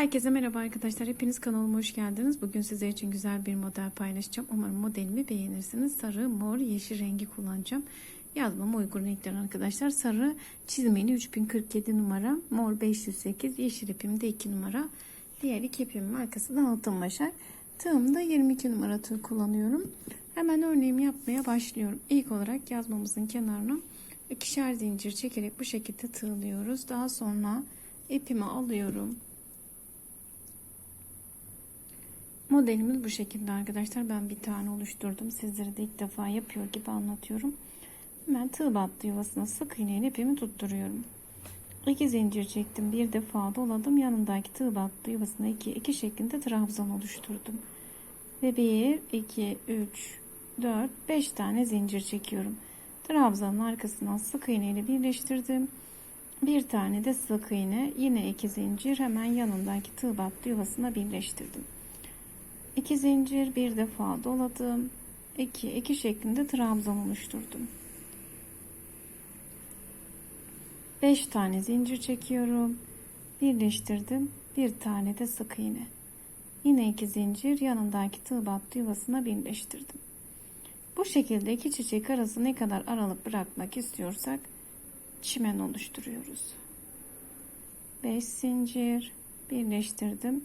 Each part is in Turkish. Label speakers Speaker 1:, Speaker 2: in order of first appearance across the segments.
Speaker 1: Herkese merhaba arkadaşlar. Hepiniz kanalıma hoş geldiniz. Bugün sizler için güzel bir model paylaşacağım. Umarım modelimi beğenirsiniz. Sarı, mor, yeşil rengi kullanacağım. Yazmama uygun renkler arkadaşlar. Sarı çizmeli 3047 numara. Mor 508. Yeşil ipim de 2 numara. Diğer iki ipimin markası da Altın Başak. Tığımda 22 numara tığ kullanıyorum. Hemen örneğimi yapmaya başlıyorum. İlk olarak yazmamızın kenarına ikişer zincir çekerek bu şekilde tığlıyoruz. Daha sonra ipimi alıyorum. Modelimiz bu şekilde arkadaşlar. Ben bir tane oluşturdum. Sizlere de ilk defa yapıyor gibi anlatıyorum. Hemen tığ battı yuvasına sık iğneyle ipimi tutturuyorum. İki zincir çektim. Bir defa doladım. Yanındaki tığ battı yuvasına iki, iki şeklinde trabzan oluşturdum. Ve bir, iki, üç, dört, beş tane zincir çekiyorum. Trabzanın arkasından sık iğneyle birleştirdim. Bir tane de sık iğne. Yine iki zincir. Hemen yanındaki tığ battı yuvasına birleştirdim. 2 zincir bir defa doladım. 2 2 şeklinde trabzan oluşturdum. 5 tane zincir çekiyorum. Birleştirdim. Bir tane de sık iğne. Yine 2 zincir yanındaki tığ battı yuvasına birleştirdim. Bu şekilde iki çiçek arası ne kadar aralık bırakmak istiyorsak çimen oluşturuyoruz. 5 zincir birleştirdim.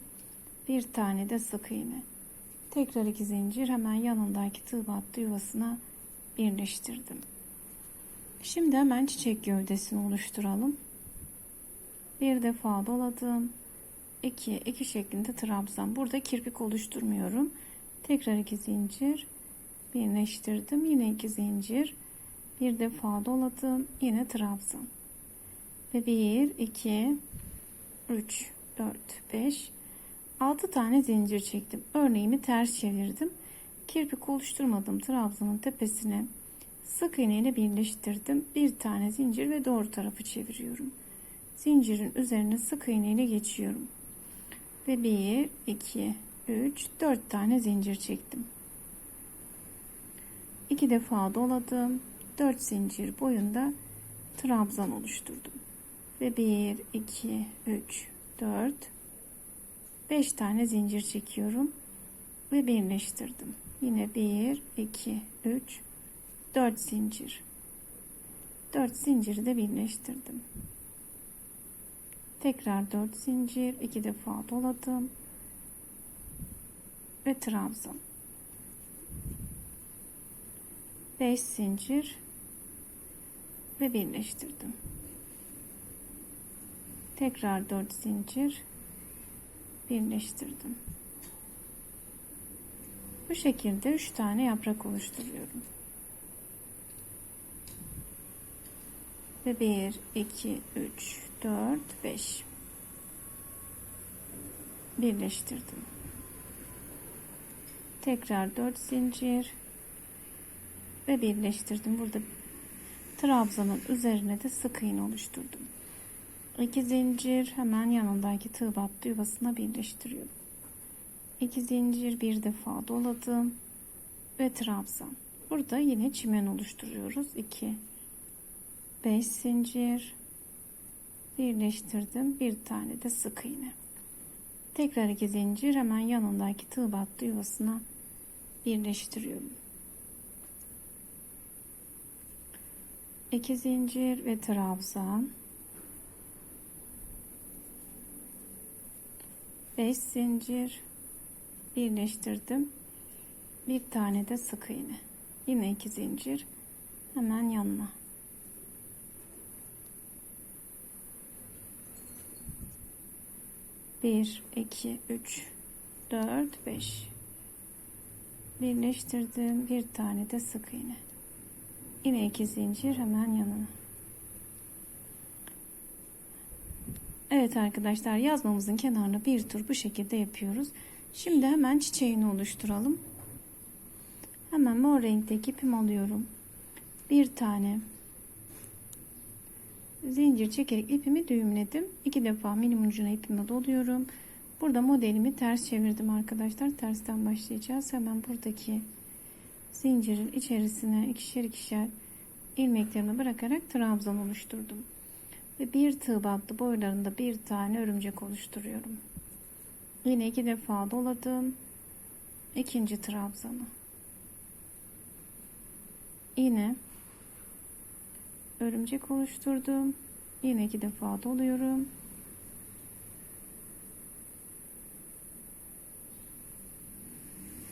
Speaker 1: Bir tane de sık iğne Tekrar iki zincir hemen yanındaki tığ battı yuvasına birleştirdim. Şimdi hemen çiçek gövdesini oluşturalım. Bir defa doladım. 2 2 şeklinde trabzan. Burada kirpik oluşturmuyorum. Tekrar iki zincir birleştirdim. Yine iki zincir. Bir defa doladım. Yine trabzan. Ve 1 2 3 4 5 6 tane zincir çektim. Örneğimi ters çevirdim. Kirpik oluşturmadım. Trabzanın tepesine sık iğne ile birleştirdim. Bir tane zincir ve doğru tarafı çeviriyorum. Zincirin üzerine sık iğne ile geçiyorum. Ve 1, 2, 3, 4 tane zincir çektim. 2 defa doladım. 4 zincir boyunda trabzan oluşturdum. Ve 1, 2, 3, 4, 5 tane zincir çekiyorum ve birleştirdim. Yine 1 2 3 4 zincir. 4 zinciri de birleştirdim. Tekrar 4 zincir, 2 defa doladım ve trabzan. 5 zincir ve birleştirdim. Tekrar 4 zincir birleştirdim. Bu şekilde 3 tane yaprak oluşturuyorum. Ve 1, 2, 3, 4, 5 birleştirdim. Tekrar 4 zincir ve birleştirdim. Burada trabzanın üzerine de sık iğne oluşturdum. 2 zincir hemen yanındaki tığ battı yuvasına birleştiriyorum. 2 zincir bir defa doladım ve trabzan. Burada yine çimen oluşturuyoruz. 2 5 zincir birleştirdim. Bir tane de sık iğne. Tekrar 2 zincir hemen yanındaki tığ battı yuvasına birleştiriyorum. 2 zincir ve trabzan. 5 zincir birleştirdim. Bir tane de sık iğne. Yine iki zincir hemen yanına. Bir, iki, üç, dört, beş. Birleştirdim. Bir tane de sık iğne. Yine iki zincir hemen yanına. Evet arkadaşlar yazmamızın kenarına bir tur bu şekilde yapıyoruz. Şimdi hemen çiçeğini oluşturalım. Hemen mor renkteki ipim alıyorum. Bir tane zincir çekerek ipimi düğümledim. İki defa minim ucuna ipimi doluyorum. Burada modelimi ters çevirdim arkadaşlar. Tersten başlayacağız. Hemen buradaki zincirin içerisine ikişer ikişer ilmeklerimi bırakarak trabzan oluşturdum ve bir tığ battı boylarında bir tane örümcek oluşturuyorum. Yine iki defa doladım. İkinci trabzanı. Yine örümcek oluşturdum. Yine iki defa doluyorum.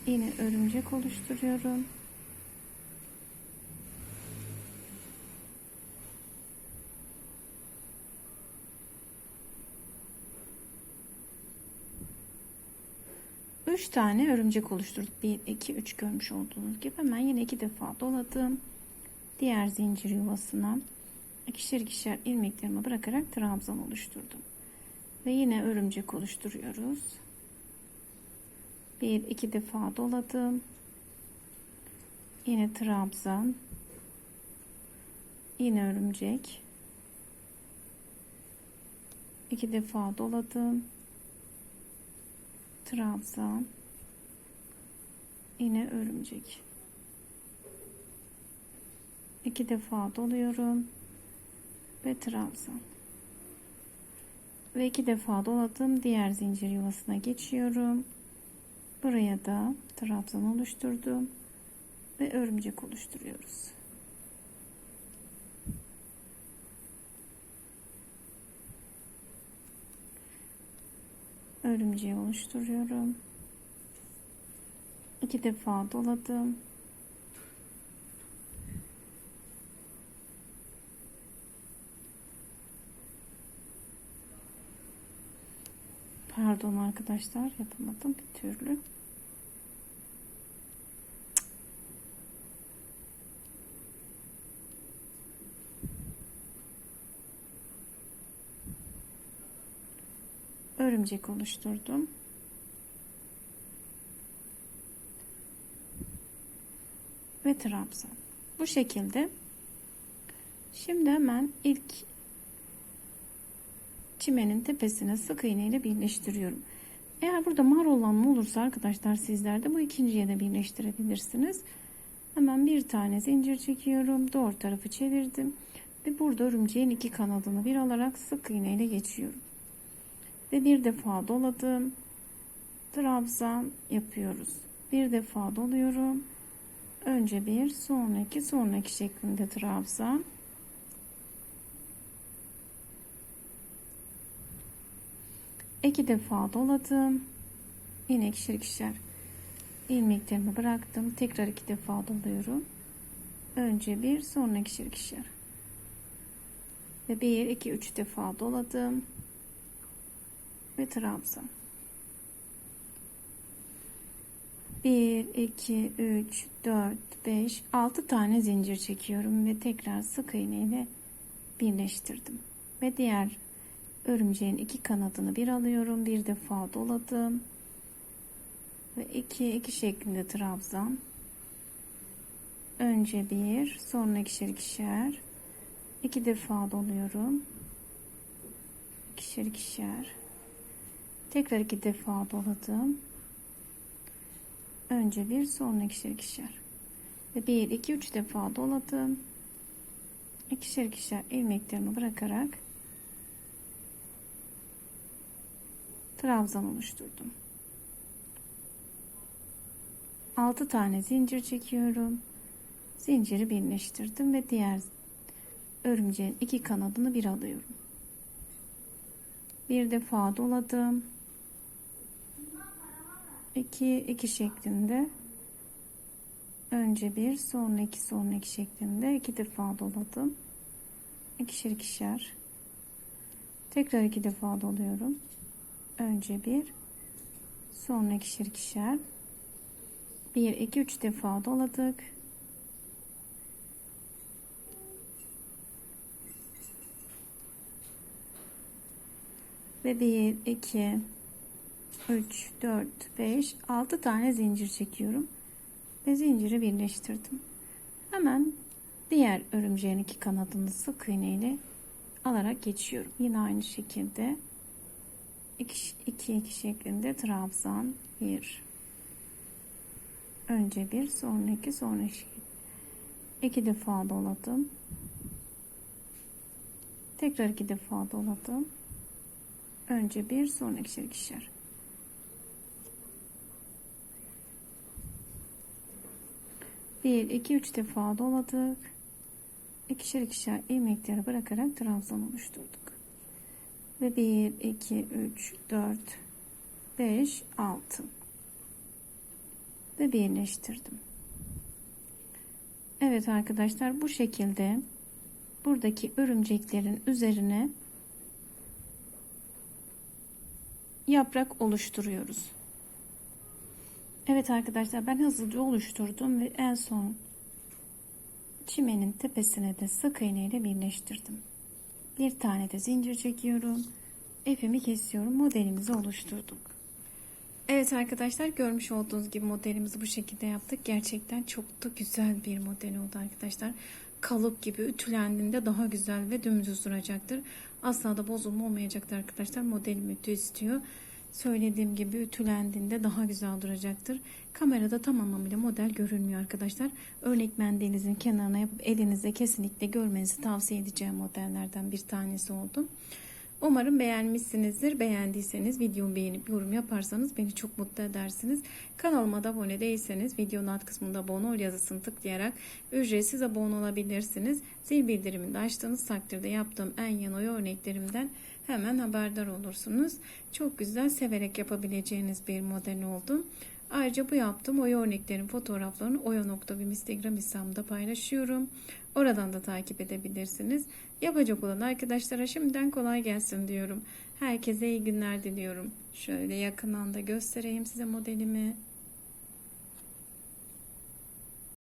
Speaker 1: Yine örümcek oluşturuyorum. Üç tane örümcek oluşturduk. Bir, iki, üç görmüş olduğunuz gibi. Hemen yine iki defa doladım. Diğer zincir yuvasına ikişer ikişer ilmeklerimi bırakarak trabzan oluşturdum. Ve yine örümcek oluşturuyoruz. Bir, iki defa doladım. Yine trabzan. Yine örümcek. iki defa doladım. Trabzan. Yine örümcek. iki defa doluyorum ve trabzan. Ve iki defa doladım. Diğer zincir yuvasına geçiyorum. Buraya da trabzan oluşturdum ve örümcek oluşturuyoruz. Örümceği oluşturuyorum. İki defa doladım. Pardon arkadaşlar yapamadım bir türlü. Örümcek oluşturdum. Ve trabzan. Bu şekilde. Şimdi hemen ilk çimenin tepesine sık iğne ile birleştiriyorum. Eğer burada mar olan olursa arkadaşlar sizler de bu ikinciye de birleştirebilirsiniz. Hemen bir tane zincir çekiyorum. Doğru tarafı çevirdim. Ve burada örümceğin iki kanadını bir alarak sık iğne ile geçiyorum ve bir defa doladım. Trabzan yapıyoruz. Bir defa doluyorum. Önce bir, sonraki, sonraki şeklinde trabzan. İki defa doladım. Yine ikişer ikişer ilmeklerimi bıraktım. Tekrar iki defa doluyorum. Önce bir, sonra ikişer ikişer. Ve bir, iki, üç defa doladım ve trabzan. 1 2 3 4 5 6 tane zincir çekiyorum ve tekrar sık iğne ile birleştirdim. Ve diğer örümceğin iki kanadını bir alıyorum. Bir defa doladım. Ve iki iki şeklinde trabzan. Önce bir, sonra ikişer ikişer. iki defa doluyorum. İkişer ikişer. Tekrar iki defa doladım. Önce bir sonra ikişer ikişer. Ve bir iki üç defa doladım. İkişer ikişer ilmeklerimi bırakarak trabzan oluşturdum. 6 tane zincir çekiyorum. Zinciri birleştirdim ve diğer örümceğin iki kanadını bir alıyorum. Bir defa doladım. 2 2 şeklinde. Önce bir sonra iki sonra iki şeklinde. İki defa doladım. İkişer ikişer. Tekrar iki defa doluyorum. Önce bir sonra ikişer ikişer. Bir iki üç defa doladık. Ve bir iki 3, 4, 5, 6 tane zincir çekiyorum. Ve zinciri birleştirdim. Hemen diğer örümceğin iki kanadını sık iğne ile alarak geçiyorum. Yine aynı şekilde 2 2 2 şeklinde trabzan 1 önce bir sonra iki sonra iki iki defa doladım tekrar iki defa doladım önce bir sonra ikişer ikişer 1 2 3 defa doladık. İkişer ikişer ilmekleri bırakarak trabzan oluşturduk. Ve 1 2 3 4 5 6 ve birleştirdim. Evet arkadaşlar bu şekilde buradaki örümceklerin üzerine yaprak oluşturuyoruz. Evet arkadaşlar ben hızlıca oluşturdum ve en son çimenin tepesine de sık iğne ile birleştirdim. Bir tane de zincir çekiyorum. İpimi kesiyorum. Modelimizi oluşturduk. Evet arkadaşlar görmüş olduğunuz gibi modelimizi bu şekilde yaptık. Gerçekten çok da güzel bir model oldu arkadaşlar. Kalıp gibi ütülendiğinde daha güzel ve dümdüz duracaktır. Asla da bozulma olmayacaktır arkadaşlar. Modelim ütü istiyor. Söylediğim gibi ütülendiğinde daha güzel duracaktır. Kamerada tamamıyla model görünmüyor arkadaşlar. Örnek mendilinizin kenarına yapıp elinizde kesinlikle görmenizi tavsiye edeceğim modellerden bir tanesi oldu. Umarım beğenmişsinizdir. Beğendiyseniz videomu beğenip yorum yaparsanız beni çok mutlu edersiniz. Kanalıma da abone değilseniz videonun alt kısmında abone ol yazısını tıklayarak ücretsiz abone olabilirsiniz. Zil bildirimini de açtığınız takdirde yaptığım en yeni örneklerimden hemen haberdar olursunuz. Çok güzel severek yapabileceğiniz bir model oldu. Ayrıca bu yaptığım oy örneklerin fotoğraflarını oya.bim Instagram hesabımda paylaşıyorum. Oradan da takip edebilirsiniz. Yapacak olan arkadaşlara şimdiden kolay gelsin diyorum. Herkese iyi günler diliyorum. Şöyle yakından da göstereyim size modelimi.